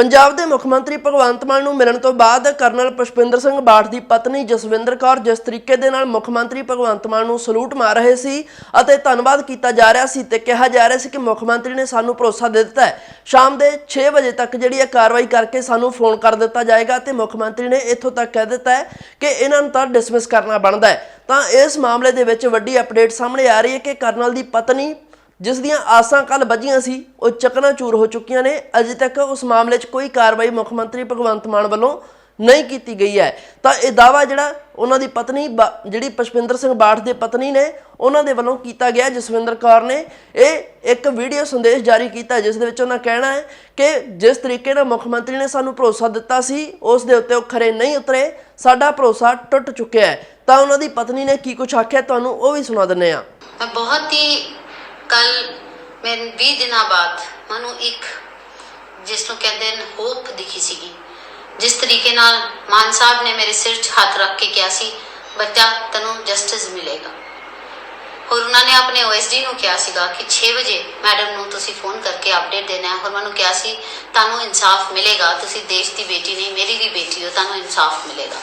ਪੰਜਾਬ ਦੇ ਮੁੱਖ ਮੰਤਰੀ ਭਗਵੰਤ ਮਾਨ ਨੂੰ ਮਿਲਣ ਤੋਂ ਬਾਅਦ ਕਰਨਲ ਪੁਸ਼ਪਿੰਦਰ ਸਿੰਘ ਬਾਠ ਦੀ ਪਤਨੀ ਜਸਵਿੰਦਰ ਕੌਰ ਜਿਸ ਤਰੀਕੇ ਦੇ ਨਾਲ ਮੁੱਖ ਮੰਤਰੀ ਭਗਵੰਤ ਮਾਨ ਨੂੰ ਸਲੂਟ ਮਾਰ ਰਹੇ ਸੀ ਅਤੇ ਧੰਨਵਾਦ ਕੀਤਾ ਜਾ ਰਿਹਾ ਸੀ ਤੇ ਕਿਹਾ ਜਾ ਰਿਹਾ ਸੀ ਕਿ ਮੁੱਖ ਮੰਤਰੀ ਨੇ ਸਾਨੂੰ ਭਰੋਸਾ ਦੇ ਦਿੱਤਾ ਹੈ। ਸ਼ਾਮ ਦੇ 6 ਵਜੇ ਤੱਕ ਜਿਹੜੀ ਇਹ ਕਾਰਵਾਈ ਕਰਕੇ ਸਾਨੂੰ ਫੋਨ ਕਰ ਦਿੱਤਾ ਜਾਏਗਾ ਤੇ ਮੁੱਖ ਮੰਤਰੀ ਨੇ ਇੱਥੋਂ ਤੱਕ ਕਹਿ ਦਿੱਤਾ ਹੈ ਕਿ ਇਹਨਾਂ ਨੂੰ ਤਾਂ ਡਿਸਮਿਸ ਕਰਨਾ ਬਣਦਾ ਹੈ। ਤਾਂ ਇਸ ਮਾਮਲੇ ਦੇ ਵਿੱਚ ਵੱਡੀ ਅਪਡੇਟ ਸਾਹਮਣੇ ਆ ਰਹੀ ਹੈ ਕਿ ਕਰਨਲ ਦੀ ਪਤਨੀ ਜਿਸ ਦੀਆਂ ਆਸਾਂ ਕੱਲ ਵੱਜੀਆਂ ਸੀ, ਉਹ ਚਕਨਾਚੂਰ ਹੋ ਚੁੱਕੀਆਂ ਨੇ। ਅਜੇ ਤੱਕ ਉਸ ਮਾਮਲੇ 'ਚ ਕੋਈ ਕਾਰਵਾਈ ਮੁੱਖ ਮੰਤਰੀ ਭਗਵੰਤ ਮਾਨ ਵੱਲੋਂ ਨਹੀਂ ਕੀਤੀ ਗਈ ਹੈ। ਤਾਂ ਇਹ ਦਾਵਾ ਜਿਹੜਾ ਉਹਨਾਂ ਦੀ ਪਤਨੀ ਬਾ- ਜਿਹੜੀ ਪਸ਼ਪਿੰਦਰ ਸਿੰਘ ਬਾਠ ਦੇ ਪਤਨੀ ਨੇ, ਉਹਨਾਂ ਦੇ ਵੱਲੋਂ ਕੀਤਾ ਗਿਆ ਜਸਵਿੰਦਰ ਕੌਰ ਨੇ ਇਹ ਇੱਕ ਵੀਡੀਓ ਸੰਦੇਸ਼ ਜਾਰੀ ਕੀਤਾ, ਜਿਸ ਦੇ ਵਿੱਚ ਉਹਨਾਂ ਕਹਿਣਾ ਹੈ ਕਿ ਜਿਸ ਤਰੀਕੇ ਨਾਲ ਮੁੱਖ ਮੰਤਰੀ ਨੇ ਸਾਨੂੰ ਭਰੋਸਾ ਦਿੱਤਾ ਸੀ, ਉਸ ਦੇ ਉੱਤੇ ਉਹ ਖਰੇ ਨਹੀਂ ਉਤਰੇ, ਸਾਡਾ ਭਰੋਸਾ ਟੁੱਟ ਚੁੱਕਿਆ ਹੈ। ਤਾਂ ਉਹਨਾਂ ਦੀ ਪਤਨੀ ਨੇ ਕੀ ਕੁਝ ਆਖਿਆ, ਤੁਹਾਨੂੰ ਉਹ ਵੀ ਸੁਣਾ ਦਿੰਨੇ ਆ ਬਹੁਤ ਹੀ ਕੱਲ ਮੈਂ 20 ਦਿਨਾਂ ਬਾਅਦ ਮੈਨੂੰ ਇੱਕ, ਜਿਸ ਨੂੰ ਕਹਿੰਦੇ ਨੇ ਹੋਪ ਦਿਖੀ ਸੀਗੀ। ਜਿਸ ਤਰੀਕੇ ਨਾਲ ਮਾਨ ਸਾਹਿਬ ਨੇ ਮੇਰੇ ਸਿਰ 'ਚ ਹੱਥ ਰੱਖ ਕੇ ਕਿਹਾ ਸੀ, ਬੱਚਾ, ਤੈਨੂੰ ਜਸਟਿਸ ਮਿਲੇਗਾ। ਹੋਰ ਉਹਨਾਂ ਨੇ ਆਪਣੇ ਓਐਸਡੀ ਨੂੰ ਕਿਹਾ ਸੀਗਾ ਕਿ 6 ਵਜੇ ਮੈਡਮ ਨੂੰ ਤੁਸੀਂ ਫੋਨ ਕਰਕੇ ਅਪਡੇਟ ਦੇਣਾ ਹੈ। ਹੋਰ ਮੈਨੂੰ ਕਿਹਾ ਸੀ, ਤੁਹਾਨੂੰ ਇਨਸਾਫ ਮਿਲੇਗਾ, ਤੁਸੀਂ ਦੇਸ਼ ਦੀ ਬੇਟੀ ਨਹੀਂ, ਮੇਰੀ ਵੀ ਬੇਟੀ ਹੋ, ਤੁਹਾਨੂੰ ਇਨਸਾਫ ਮਿਲੇਗਾ।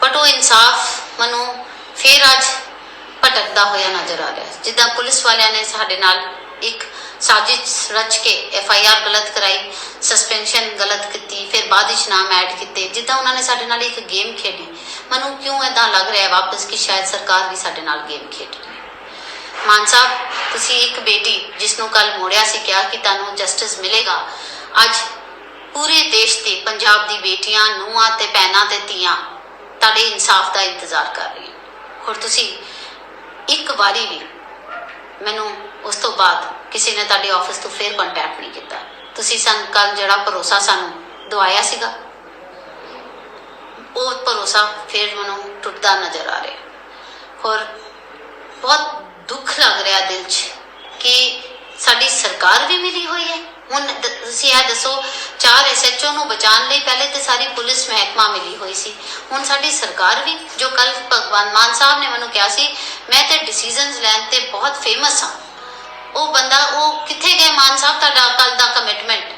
ਬਟ ਉਹ ਇਨਸਾਫ ਮੈਨੂੰ ਫੇਰ ਅੱਜ ਭਟਕਦਾ ਹੋਇਆ ਨਜ਼ਰ ਆ ਰਿਹਾ ਹੈ। ਜਿੱਦਾਂ ਪੁਲਿਸ ਵਾਲਿਆਂ ਨੇ ਸਾਡੇ ਨਾਲ ਇੱਕ ਸਾਜ਼ਿਸ਼ ਰਚ ਕੇ ਐਫ ਆਈ ਆਰ ਗਲਤ ਕਰਾਈ ਸਸਪੈਂਸ਼ਨ ਗਲਤ ਕੀਤੀ, ਫਿਰ ਬਾਅਦ ਵਿੱਚ ਨਾਮ ਐਡ ਕੀਤੇ, ਜਿੱਦਾਂ ਉਹਨਾਂ ਨੇ ਸਾਡੇ ਨਾਲ ਇੱਕ ਗੇਮ ਖੇਡੀ। ਮੈਨੂੰ ਕਿਉਂ ਐਦਾਂ ਲੱਗ ਰਿਹਾ ਹੈ ਵਾਪਸ ਕਿ ਸ਼ਾਇਦ ਸਰਕਾਰ ਵੀ ਸਾਡੇ ਨਾਲ ਗੇਮ ਖੇਡ ਰਹੀ ਹੈ? ਮਾਨ ਸਾਹਿਬ, ਤੁਸੀਂ ਇੱਕ ਬੇਟੀ ਜਿਸ ਨੂੰ ਕੱਲ ਮੋੜਿਆ ਸੀ, ਕਿਹਾ ਕਿ ਤੁਹਾਨੂੰ ਜਸਟਿਸ ਮਿਲੇਗਾ। ਅੱਜ ਪੂਰੇ ਦੇਸ਼ ਤੇ ਪੰਜਾਬ ਦੀ ਬੇਟੀਆਂ, ਨੂੰਹਾਂ ਤੇ ਭੈਣਾਂ ਤੇ ਧੀਆਂ ਤੁਹਾਡੇ ਇਨਸਾਫ ਦਾ ਇੰਤਜ਼ਾਰ ਕਰ ਰਹੀਆਂ। ਹੋਰ ਤੁਸੀਂ ਇੱਕ ਵਾਰੀ ਵੀ ਮੈਨੂੰ ਉਸ ਤੋਂ ਬਾਅਦ ਕਿਸੇ ਨੇ ਤੁਹਾਡੇ ਆਫਿਸ ਤੋਂ ਫੇਰ ਕੰਟੈਕਟ ਨਹੀਂ ਕੀਤਾ। ਤੁਸੀਂ ਸਾਨੂੰ ਕੱਲ ਜਿਹੜਾ ਭਰੋਸਾ ਸਾਨੂੰ ਦਵਾਇਆ ਸੀਗਾ, ਉਹ ਭਰੋਸਾ ਫੇਰ ਮੈਨੂੰ ਟੁੱਟਦਾ ਨਜ਼ਰ ਆ ਰਿਹਾ। ਹੋਰ ਬਹੁਤ ਦੁੱਖ ਲੱਗ ਰਿਹਾ ਦਿਲ 'ਚ ਕਿ ਸਾਡੀ ਸਰਕਾਰ ਵੀ ਮਿਲੀ ਹੋਈ ਹੈ। ਹੁਣ ਤੁਸੀਂ ਇਹ ਦੱਸੋ, ਚਾਰ ਐਸਐਚਓ ਨੂੰ ਬਚਾਉਣ ਲਈ ਪਹਿਲੇ ਤੇ ਸਾਰੀ ਪੁਲਿਸ ਮਹਿਕਮਾ ਮਿਲੀ ਹੋਈ ਸੀ। ਹੁਣ ਸਾਡੀ ਸਰਕਾਰ ਵੀ, ਜੋ ਕੱਲ ਭਗਵਾਨ ਮਾਨ ਸਾਹਿਬ ਨੇ ਮੈਨੂੰ ਕਿਹਾ ਸੀ ਮੈਂ ਤੇ ਡਿਸੀਜਨਸ ਲੈਣ ਤੇ ਬਹੁਤ ਫੇਮਸ ਹਾਂ। ਉਹ ਬੰਦਾ, ਉਹ ਕਿੱਥੇ ਗਏ ਮਾਨ ਸਾਹਿਬ ਤੁਹਾਡਾ ਕੱਲ ਦਾ ਕਮਿਟਮੈਂਟ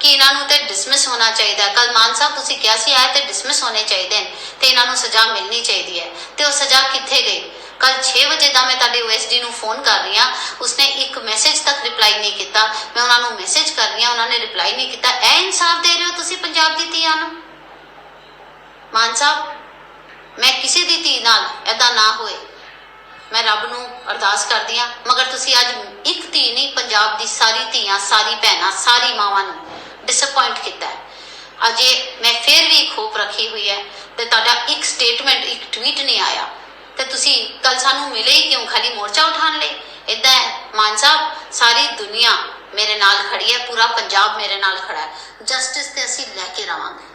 ਕਿ ਇਹਨਾਂ ਨੂੰ ਤੇ ਡਿਸਮਿਸ ਹੋਣਾ ਚਾਹੀਦਾ ਕੱਲ ਮਾਨ ਸਾਹਿਬ ਤੁਸੀਂ ਕਿਹਾ ਸੀ, ਆਏ ਤੇ ਡਿਸਮਿਸ ਹੋਣੇ ਚਾਹੀਦੇ ਨੇ ਤੇ ਇਹਨਾਂ ਨੂੰ ਸਜ਼ਾ ਮਿਲਣੀ ਚਾਹੀਦੀ ਹੈ। ਤੇ ਉਹ ਸਜ਼ਾ ਕਿੱਥੇ ਗਈ ਕੱਲ 6 ਵਜੇ ਦਾ ਮੈਂ ਤੁਹਾਡੇ ਓਐਸਡੀ ਨੂੰ ਫੋਨ ਕਰ ਰਹੀ ਹਾਂ। ਉਸਨੇ ਇੱਕ ਮੈਸੇਜ ਤੱਕ ਰਿਪਲਾਈ ਨਹੀਂ ਕੀਤਾ। ਮੈਂ ਉਹਨਾਂ ਨੂੰ ਮੈਸੇਜ ਕਰ ਰਹੀ ਹਾਂ, ਉਹਨਾਂ ਨੇ ਰਿਪਲਾਈ ਨਹੀਂ ਕੀਤਾ। ਇਹ ਇਨਸਾਫ ਦੇ ਰਹੇ ਹੋ ਤੁਸੀਂ ਪੰਜਾਬ ਦੀ ਧੀਆਂ ਨੂੰ? ਮਾਨ ਸਾਹਿਬ, ਮੈਂ ਕਿਸੇ ਦੀ ਧੀ ਨਾਲ ਐਦਾਂ ਨਾ ਹੋਏ। ਮੈਂ ਰੱਬ ਨੂੰ ਅਰਦਾਸ ਕਰਦੀ ਹਾਂ, ਮਗਰ ਤੁਸੀਂ ਅੱਜ ਇੱਕ ਧੀ ਨਹੀਂ, ਪੰਜਾਬ ਦੀ ਸਾਰੀ ਧੀਆਂ, ਸਾਰੀ ਭੈਣਾਂ, ਸਾਰੀ ਮਾਵਾਂ ਨੂੰ ਡਿਸਪਾਇੰਟ ਕੀਤਾ ਅਜੇ ਮੈਂ ਫਿਰ ਵੀ ਖੋਪ ਰੱਖੀ ਹੋਈ ਹੈ ਤੇ ਤੁਹਾਡਾ ਇੱਕ ਸਟੇਟਮੈਂਟ ਇੱਕ ਟਵੀਟ ਨਹੀਂ ਆਇਆ। ਤੇ ਤੁਸੀਂ ਕੱਲ ਸਾਨੂੰ ਮਿਲੇ ਹੀ ਕਿਉਂ? ਖਾਲੀ ਮੋਰਚਾ ਉਠਾਣ ਲਈ? ਇਦਾਂ ਹੈ, ਮਾਨ ਸਾਹਿਬ, ਸਾਰੀ ਦੁਨੀਆ ਮੇਰੇ ਨਾਲ ਖੜੀ ਹੈ, ਪੂਰਾ ਪੰਜਾਬ ਮੇਰੇ ਨਾਲ ਖੜਾ ਹੈ। ਜਸਟਿਸ ਤੇ ਅਸੀਂ ਲੈ ਕੇ ਰਵਾਂਗੇ।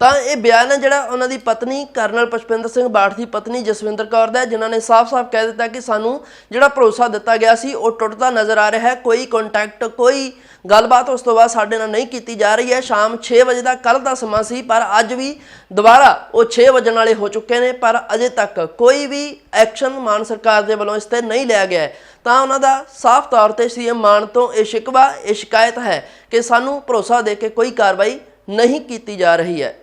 ਤਾਂ ਇਹ ਬਿਆਨ ਹੈ ਜਿਹੜਾ ਉਹਨਾਂ ਦੀ ਪਤਨੀ ਕਰਨਲ ਪੁਸ਼ਪਿੰਦਰ ਸਿੰਘ ਬਾਠ ਦੀ ਪਤਨੀ ਜਸਵਿੰਦਰ ਕੌਰ ਦਾ ਜਿਨ੍ਹਾਂ ਨੇ ਸਾਫ਼-ਸਾਫ਼ ਕਹਿ ਦਿੱਤਾ ਕਿ ਸਾਨੂੰ ਜਿਹੜਾ ਭਰੋਸਾ ਦਿੱਤਾ ਗਿਆ ਸੀ, ਉਹ ਟੁੱਟਦਾ ਨਜ਼ਰ ਆ ਰਿਹਾ ਹੈ। ਕੋਈ ਕੰਟੈਕਟ ਕੋਈ ਗੱਲਬਾਤ ਉਸ ਤੋਂ ਬਾਅਦ ਸਾਡੇ ਨਾਲ ਨਹੀਂ ਕੀਤੀ ਜਾ ਰਹੀ ਹੈ। ਸ਼ਾਮ 6 ਵਜੇ ਦਾ ਕੱਲ ਦਾ ਸਮਾਂ ਸੀ, ਪਰ ਅੱਜ ਵੀ ਦੁਬਾਰਾ ਉਹ 6 ਵਜਣ ਵਾਲੇ ਹੋ ਚੁੱਕੇ ਨੇ, ਪਰ ਅਜੇ ਤੱਕ ਕੋਈ ਵੀ ਐਕਸ਼ਨ ਮਾਨ ਸਰਕਾਰ ਦੇ ਵੱਲੋਂ ਇਸ ਤੇ ਨਹੀਂ ਲਿਆ ਗਿਆ ਤਾਂ ਉਹਨਾਂ ਦਾ ਸਾਫ਼ ਤੌਰ ਤੇ ਸੀਐਮ ਮਾਨ ਤੋਂ ਇਹ ਸ਼ਿਕਵਾ, ਇਹ ਸ਼ਿਕਾਇਤ ਹੈ ਕਿ ਸਾਨੂੰ ਭਰੋਸਾ ਦੇ ਕੇ ਕੋਈ ਕਾਰਵਾਈ ਨਹੀਂ ਕੀਤੀ ਜਾ ਰਹੀ ਹੈ।